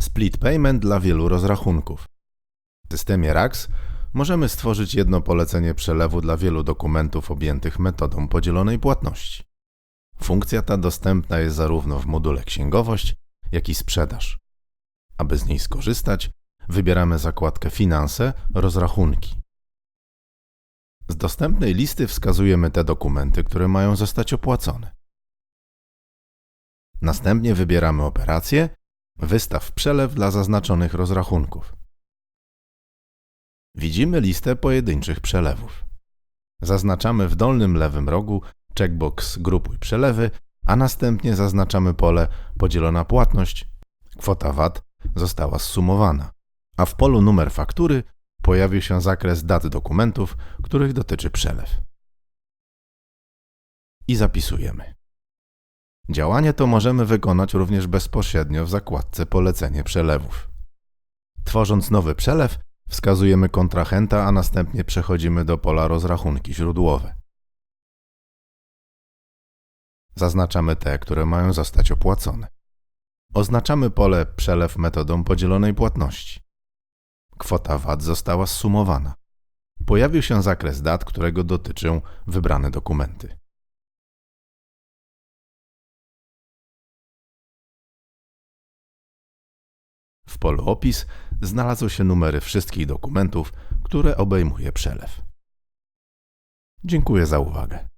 Split payment dla wielu rozrachunków. W systemie RAX możemy stworzyć jedno polecenie przelewu dla wielu dokumentów objętych metodą podzielonej płatności. Funkcja ta dostępna jest zarówno w module księgowość, jak i sprzedaż. Aby z niej skorzystać, wybieramy zakładkę Finanse, rozrachunki. Z dostępnej listy wskazujemy te dokumenty, które mają zostać opłacone. Następnie wybieramy operację Wystaw przelew dla zaznaczonych rozrachunków. Widzimy listę pojedynczych przelewów. Zaznaczamy w dolnym lewym rogu checkbox Grupuj przelewy, a następnie zaznaczamy pole Podzielona płatność. Kwota VAT została zsumowana, a w polu numer faktury pojawił się zakres dat dokumentów, których dotyczy przelew. I zapisujemy. Działanie to możemy wykonać również bezpośrednio w zakładce Polecenie przelewów. Tworząc nowy przelew, wskazujemy kontrahenta, a następnie przechodzimy do pola Rozrachunki źródłowe. Zaznaczamy te, które mają zostać opłacone. Oznaczamy pole Przelew metodą podzielonej płatności. Kwota VAT została zsumowana. Pojawił się zakres dat, którego dotyczą wybrane dokumenty. W polu opis znalazły się numery wszystkich dokumentów, które obejmuje przelew. Dziękuję za uwagę.